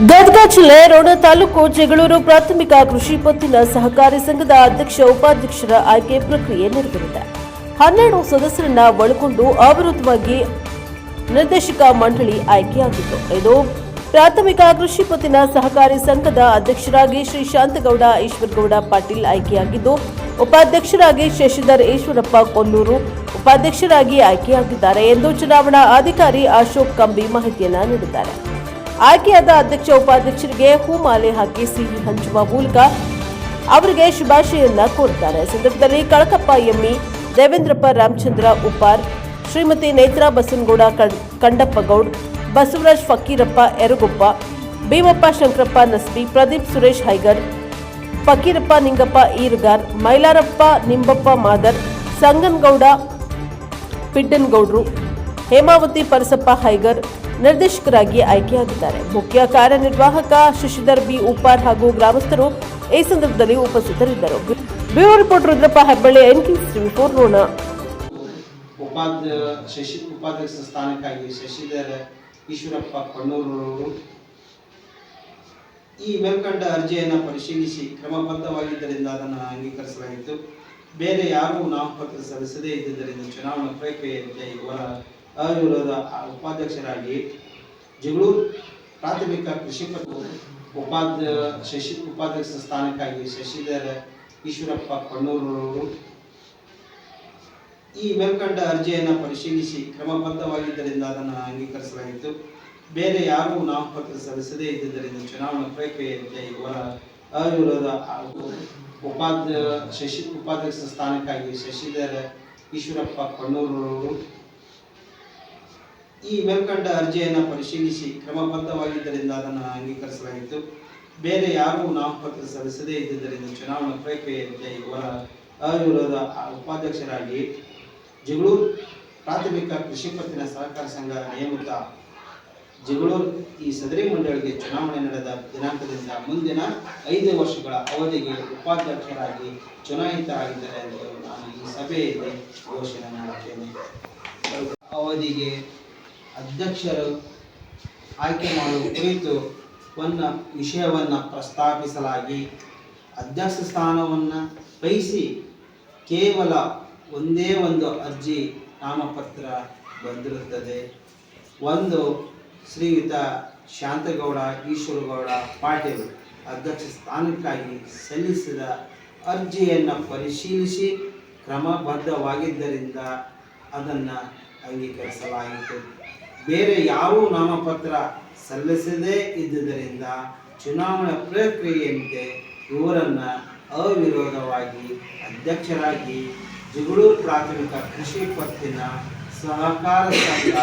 ಗದಗ ಜಿಲ್ಲೆ ರೋಣ ತಾಲೂಕು ಜಗಳೂರು ಪ್ರಾಥಮಿಕ ಕೃಷಿ ಪತ್ತಿನ ಸಹಕಾರಿ ಸಂಘದ ಅಧ್ಯಕ್ಷ ಉಪಾಧ್ಯಕ್ಷರ ಆಯ್ಕೆ ಪ್ರಕ್ರಿಯೆ ನಡೆದಿದೆ ಹನ್ನೆರಡು ಸದಸ್ಯರನ್ನ ಒಳಗೊಂಡು ಅವಿರೋಧವಾಗಿ ನಿರ್ದೇಶಕ ಮಂಡಳಿ ಆಯ್ಕೆಯಾಗಿತ್ತು. ಇದು ಪ್ರಾಥಮಿಕ ಕೃಷಿ ಪತ್ತಿನ ಸಹಕಾರಿ ಸಂಘದ ಅಧ್ಯಕ್ಷರಾಗಿ ಶ್ರೀ ಶಾಂತಗೌಡ ಈಶ್ವರಗೌಡ ಪಾಟೀಲ್ ಆಯ್ಕೆಯಾಗಿದ್ದು, ಉಪಾಧ್ಯಕ್ಷರಾಗಿ ಶಶಿಧರ್ ಈಶ್ವರಪ್ಪ ಕೊಲ್ಲೂರು ಉಪಾಧ್ಯಕ್ಷರಾಗಿ ಆಯ್ಕೆಯಾಗಿದ್ದಾರೆ ಎಂದು ಚುನಾವಣಾ ಅಧಿಕಾರಿ ಅಶೋಕ್ ಕಂಬಿ ಮಾಹಿತಿಯನ್ನು ನೀಡಿದ್ದಾರೆ. ಆಯ್ಕೆಯಾದ ಅಧ್ಯಕ್ಷ ಉಪಾಧ್ಯಕ್ಷರಿಗೆ ಹೂಮಾಲೆ ಹಾಕಿ ಸಿಹಿ ಹಂಚುವ ಮೂಲಕ ಅವರಿಗೆ ಶುಭಾಶಯನ್ನ ಕೋರ್ತಾರೆ ಸಂದರ್ಭದಲ್ಲಿ ಕಳಕಪ್ಪ ಎಮ್ಮಿ ದೇವೇಂದ್ರಪ್ಪ ರಾಮಚಂದ್ರ ಉಪ್ಪಾರ್, ಶ್ರೀಮತಿ ನೇತ್ರಾ ಬಸನಗೌಡ ಕಂಡಪ್ಪಗೌಡ್ ಬಸವರಾಜ್ ಫಕೀರಪ್ಪ ಯರಗುಪ್ಪ, ಭೀಮಪ್ಪ ಶಂಕರಪ್ಪ ನಸ್ಬಿ, ಪ್ರದೀಪ್ ಸುರೇಶ್ ಹೈಗರ್, ಫಕೀರಪ್ಪ ನಿಂಗಪ್ಪ ಈರುಗಾರ್, ಮೈಲಾರಪ್ಪ ನಿಂಬಪ್ಪ ಮಾದರ್, ಸಂಗನ್ಗೌಡ ಪಿಡ್ಡನ್ಗೌಡ್ರು, ಹೇಮಾವತಿ ಪರಸಪ್ಪ ಹೈಗರ್ ನಿರ್ದೇಶಕರಾಗಿ ಆಯ್ಕೆಯಾಗಿದ್ದಾರೆ. ಮುಖ್ಯ ಕಾರ್ಯನಿರ್ವಾಹಕ ಶಶಿಧರ್ ಬಿ. ಉಪಾರ್ ಹಾಗೂ ಗ್ರಾಮಸ್ಥರು ಈ ಸಂದರ್ಭದಲ್ಲಿ ಉಪಸ್ಥಿತರಿದ್ದರು. ಬ್ಯೂರೋ ರಿಪೋರ್ಟ್ ರುದ್ರಪ್ಪ ಹೆಬ್ಬಳ್ಳಿ ಫೋರ್ ಉಪಾಧ್ಯ ಶಶಿ, ಉಪಾಧ್ಯಕ್ಷ ಸ್ಥಾನಕ್ಕಾಗಿ ಶಶಿಧರ್ ಈಶ್ವರಪ್ಪ ಕೊಣ್ಣೂರವರು ಈ ಮೇಲ್ಕಂಡ ಅರ್ಜಿಯನ್ನು ಪರಿಶೀಲಿಸಿ ಕ್ರಮಬದ್ಧವಾಗಿದ್ದರಿಂದ ಅದನ್ನು ಅಂಗೀಕರಿಸಲಾಯಿತು ಬೇರೆ ಯಾರೂ ನಾಮಪತ್ರ ಸಲ್ಲಿಸದೇ ಇದ್ದುದರಿಂದ ಚುನಾವಣಾ ಪ್ರಕ್ರಿಯೆಯಲ್ಲಿ ಇವರ ಅವಿರೋಧ ಉಪಾಧ್ಯಕ್ಷರಾಗಿ ಜಗಳೂರು ಪ್ರಾಥಮಿಕ ಕೃಷಿ ಉಪಾಧ್ಯ ಶಶಿ ಉಪಾಧ್ಯಕ್ಷ ಸ್ಥಾನಕ್ಕಾಗಿ ಶಶಿಧರ ಈಶ್ವರಪ್ಪ ಕೊಣ್ಣೂರವರು ಈ ಮೇಲ್ಕಂಡ ಅರ್ಜಿಯನ್ನು ಪರಿಶೀಲಿಸಿ ಕ್ರಮಬದ್ಧವಾಗಿದ್ದರಿಂದ ಅದನ್ನು ಅಂಗೀಕರಿಸಲಾಯಿತು. ಬೇರೆ ಯಾರೂ ನಾಮಪತ್ರ ಸಲ್ಲಿಸದೇ ಇದ್ದರಿಂದ ಚುನಾವಣಾ ಪ್ರಕ್ರಿಯೆಯಲ್ಲಿ ಇವರ ಅವಿರೋಧ ಉಪಾಧ್ಯ ಶಶಿ ಉಪಾಧ್ಯಕ್ಷ ಸ್ಥಾನಕ್ಕಾಗಿ ಶಶಿಧರ ಈಶ್ವರಪ್ಪ ಕೊಣ್ಣೂರವರು ಈ ಮೇಲ್ಕಂಡ ಅರ್ಜಿಯನ್ನು ಪರಿಶೀಲಿಸಿ ಕ್ರಮಬದ್ಧವಾಗಿದ್ದರಿಂದ ಅದನ್ನು ಅಂಗೀಕರಿಸಲಾಗಿತ್ತು ಬೇರೆ ಯಾರೂ ನಾಮಪತ್ರ ಸಲ್ಲಿಸದೇ ಇದ್ದರಿಂದ ಚುನಾವಣಾ ಪ್ರಕ್ರಿಯೆಯಂತೆ ಇವರ ಅವಿರೋಧ ಉಪಾಧ್ಯಕ್ಷರಾಗಿ ಜಗಳೂರು ಪ್ರಾಥಮಿಕ ಕೃಷಿ ಪತ್ತಿನ ಸಹಕಾರ ಸಂಘ ನೇಮಕ ಜಗಳೂರು ಈ ಸದರಿ ಮಂಡಳಿಗೆ ಚುನಾವಣೆ ನಡೆದ ದಿನಾಂಕದಿಂದ ಮುಂದಿನ ಐದು ವರ್ಷಗಳ ಅವಧಿಗೆ ಉಪಾಧ್ಯಕ್ಷರಾಗಿ ಚುನಾಯಿತರಾಗಿದ್ದಾರೆ ಎಂದು ನಾನು ಈ ಸಭೆಯಲ್ಲಿ ಘೋಷಣೆ ಮಾಡುತ್ತೇನೆ. ಅವಧಿಗೆ ಅಧ್ಯಕ್ಷರು ಆಯ್ಕೆ ಮಾಡುವ ಕುರಿತು ಒಂದು ವಿಷಯವನ್ನು ಪ್ರಸ್ತಾಪಿಸಲಾಗಿ ಅಧ್ಯಕ್ಷ ಸ್ಥಾನವನ್ನು ಬಯಸಿ ಕೇವಲ ಒಂದೇ ಒಂದು ಅರ್ಜಿ ನಾಮಪತ್ರ ಬಂದಿರುತ್ತದೆ. ಒಂದು ಶ್ರೀಯುತ ಶಾಂತಗೌಡ, ಈಶ್ವರಗೌಡ ಪಾಟೀಲ್ ಅಧ್ಯಕ್ಷ ಸ್ಥಾನಕ್ಕಾಗಿ ಸಲ್ಲಿಸಿದ ಅರ್ಜಿಯನ್ನು ಪರಿಶೀಲಿಸಿ ಕ್ರಮಬದ್ಧವಾಗಿದ್ದರಿಂದ ಅದನ್ನು ಅಂಗೀಕರಿಸಲಾಯಿತು. ಬೇರೆ ಯಾವ ನಾಮಪತ್ರ ಸಲ್ಲಿಸದೇ ಇದ್ದುದರಿಂದ ಚುನಾವಣಾ ಪ್ರಕ್ರಿಯೆಯಂತೆ ಇವರನ್ನು ಅವಿರೋಧವಾಗಿ ಅಧ್ಯಕ್ಷರಾಗಿ ಜಗಳೂರು ಪ್ರಾಥಮಿಕ ಕೃಷಿ ಪತ್ತಿನ ಸಹಕಾರ ಸಂಘ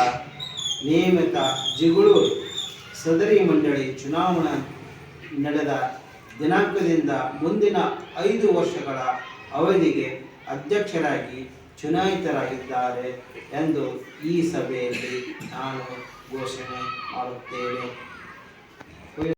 ನಿಯಮಿತ ಜಗಳೂರು ಸದರಿ ಮಂಡಳಿ ಚುನಾವಣೆ ನಡೆದ ದಿನಾಂಕದಿಂದ ಮುಂದಿನ ಐದು ವರ್ಷಗಳ ಅವಧಿಗೆ ಅಧ್ಯಕ್ಷರಾಗಿ ಚುನಾಯಿತರಾಗಿದ್ದಾರೆ ಎಂದು ಈ ಸಭೆಯಲ್ಲಿ ನಾನು ಘೋಷಣೆ ಮಾಡುತ್ತೇನೆ.